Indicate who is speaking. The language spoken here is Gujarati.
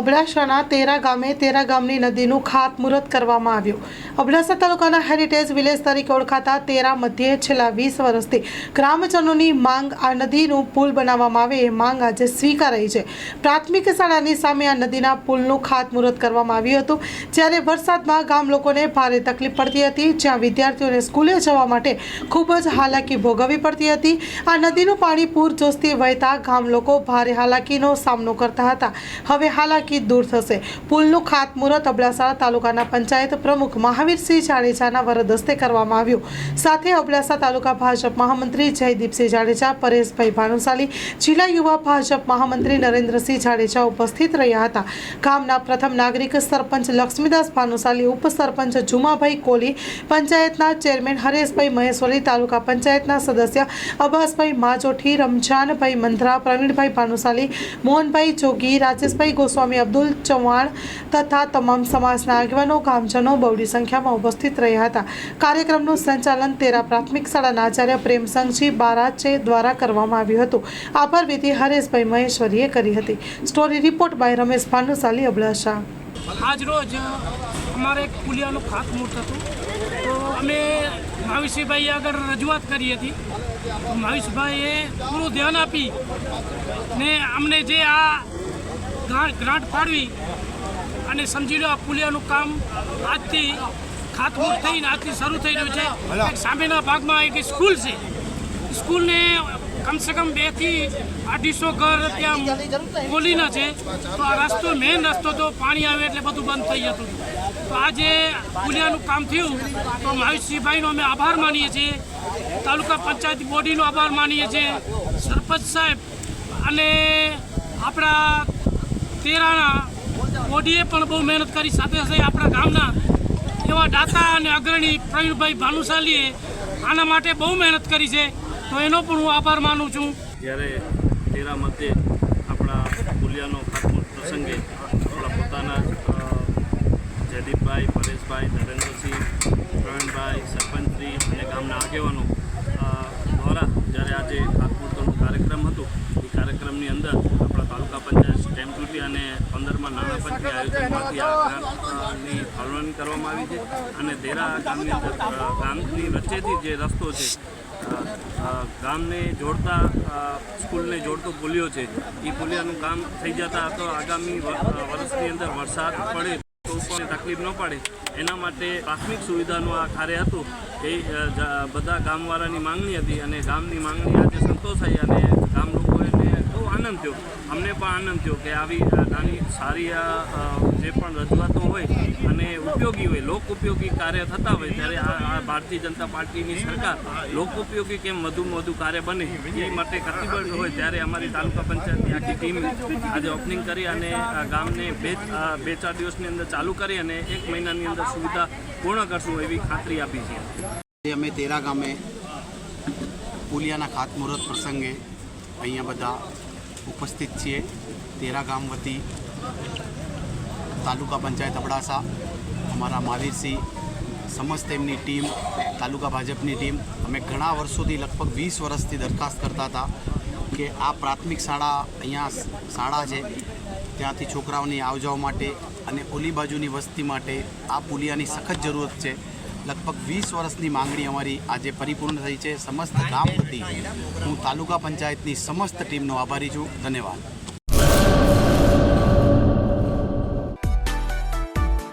Speaker 1: અબડાસાના તેરા ગામે તેરા ગામની નદીનું ખાતમુહૂર્ત કરવામાં આવ્યું. અબડાસા તાલુકાના હેરિટેજ વિલેજ તરીકે ઓળખાતા તેરા મધ્યે છેલ્લા વીસ વર્ષથી ગ્રામજનોની માંગ આ નદીનું પુલ બનાવવામાં આવે એ માંગ આજે સ્વીકારાઈ છે. પ્રાથમિક શાળાની સામે આ નદીના પુલનું ખાતમુહૂર્ત કરવામાં આવ્યું હતું, જ્યારે વરસાદમાં ગામ લોકોને ભારે તકલીફ પડતી હતી, જ્યાં વિદ્યાર્થીઓને સ્કૂલે જવા માટે ખૂબ જ હાલાકી ભોગવવી પડતી હતી. આ નદીનું પાણી પૂરજોશથી વહેતા ગામ લોકો ભારે હાલાકીનો સામનો કરતા હતા. હવે હાલાકી દૂર થશે. પુલનું ખાતમુહૂર્ત અબડાસા તાલુકાના પંચાયત પ્રમુખ મહાવીરસિંહ જાડેજાના વરદસ્તે કરવામાં આવ્યું. સાથે અબડાસા તાલુકા ભાજપ મહામંત્રી જયદીપસિંહ જાડેજા, પરેશભાઈ ભાનુશાલી, જિલ્લા યુવા ભાજપ મહામંત્રી નરેન્દ્રસિંહ જાડેજા ઉપસ્થિત રહ્યા હતા. ગામના પ્રથમ નાગરિક સરપંચ લક્ષ્મીદાસ ભાનુશાલી, ઉપસરપંચ જુમાભાઈ કોલી, પંચાયતના ચેરમેન હરેશભાઈ મહેશ્વરી તાલુકા પંચાયતના સદસ્ય અબ્બાસભાઈ માજોઠી, રમજાનભાઈ મંધરા, પ્રવીણભાઈ ભાનુશાલી, મોહનભાઈ જોગી, રાજેશભાઈ ગોસ્વામી અબ્દુલ ચૌહાણ તથા તમામ સમાજના આગેવાનો, ગામજનો બહોળી સંખ્યામાં ઉપસ્થિત રહ્યા હતા. કાર્યક્રમનું સંચાલન તેરા પ્રાથમિક શાળાના આચાર્ય પ્રેમસંઘજી બારાચે દ્વારા કરવામાં આવ્યું હતું. આભાર વિધિ હરેશભાઈ મહેશ્વરીએ કરી હતી. Story report by Ramesh Bhanushali, Abdasa.
Speaker 2: આજ રોજ અમારે એક પુલિયાનું ખાતમુહૂર્ત હતું. તો અમે મહાવીરસિંહભાઈ આગળ રજૂઆત કરી હતી. તો પૂરું ધ્યાન આપી ને અમને જે આ ગ્રાન્ટ ફાળવી અને સમજી લો આ પુલિયાનું કામ આજથી ખાતમુહૂર્ત થઈને આજથી શરૂ થઈ રહ્યું છે. સામેના ભાગમાં એક સ્કૂલ છે. સ્કૂલને કમસે કમ બેથી અઢીસો ઘર ત્યાં બોલીના છે. તો આ રસ્તો મેઇન રસ્તો તો પાણી આવે એટલે બધું બંધ થઈ જતું. હતું તો આજે પુલિયાનું કામ થયું. તો મહેશસિંહભાઈનો અમે આભાર માનીએ છીએ. તાલુકા પંચાયત બોડીનો આભાર માનીએ છીએ. સરપંચ સાહેબ અને આપણા તેરાના બોડીએ પણ બહુ મહેનત કરી સાથે સાથે આપણા ગામના એવા દાતા અને અગ્રણી પ્રવીણભાઈ ભાનુશાલીએ આના માટે બહુ મહેનત કરી છે. તો એનો પણ હું આભાર માનું છું.
Speaker 3: જ્યારે તેરા મતે આપણા પુલિયાનો ખાતમુહૂર્ત પ્રસંગે આપણા પોતાના જયદીપભાઈ, પરેશભાઈ, નરેન્દ્રસિંહ, પ્રવીણભાઈ, સરપંચશ્રી અને ગામના આગેવાનો દ્વારા જ્યારે આજે ખાતમુહૂર્તનો કાર્યક્રમ હતો કાર્યક્રમની અંદર આપણા તાલુકા પંચાયત સ્ટેમ્પ ડ્યુટી અને પંદરમાં નાણાં પંચની આયોજનમાંથી આ ગ્રાન્ટની ફાળવણી કરવામાં આવી છે અને દેરા ગામની અંદર ગામની વચ્ચેથી જે રસ્તો છે ગામને જોડતા સ્કૂલને જોડતો પુલિયો છે એ પુલિયાનું કામ થઈ જતા તો આગામી વર્ષની અંદર વરસાદ પડે તો પણ તકલીફ ન પડે. એના માટે પ્રાથમિક સુવિધાનું આ કાર્ય હતું એ બધા ગામવાળાની માંગણી હતી અને ગામની માંગણી આજે સંતોષાઈ અને ગામ લોકોને બહુ આનંદ થયો અમને થયો કે આવી નાની સારી આ જે પણ રજૂઆતો હોય અને ઉપયોગી હોય લોક ઉપયોગી કાર્ય થતા હોય ત્યારે આ ભારતીય જનતા પાર્ટીની સરકાર લોક ઉપયોગી કેમ વધુમાં વધુ કાર્ય બને, એ માટે કતિબદ્ધ હોય ત્યારે અમારી તાલુકા પંચાયતની આખી ટીમ આજે ઓપનિંગ કરી અને ગામને બે બે ચાર દિવસની અંદર ચાલુ કરી અને એક મહિનાની અંદર સુવિધા પૂર્ણ કરશું એવી ખાતરી આપી છે.
Speaker 4: અમે તેરા ગામે પુલિયાના ખાતમુહૂર્ત પ્રસંગે અહીંયા બધા ઉપસ્થિત છીએ. તેરા ગામ વતી તાલુકા પંચાયત અબડાસા અમારા મહાવીરસિંહ સમસ્ત એમની ટીમ તાલુકા ભાજપની ટીમ અમે ઘણા વર્ષોથી લગભગ વીસ વર્ષથી દરખાસ્ત કરતા હતા કે આ પ્રાથમિક શાળા અહીંયા શાળા છે ત્યાંથી છોકરાઓની આવજાવ માટે અને ઓલી બાજુની વસ્તી માટે આ પુલિયાની સખત જરૂરત છે લગભગ વીસ વર્ષની માંગણી અમારી આજે પરિપૂર્ણ થઈ છે સમસ્ત ગામ વતી હું તાલુકા પંચાયતની સમસ્ત ટીમનો આભારી છું ધન્યવાદ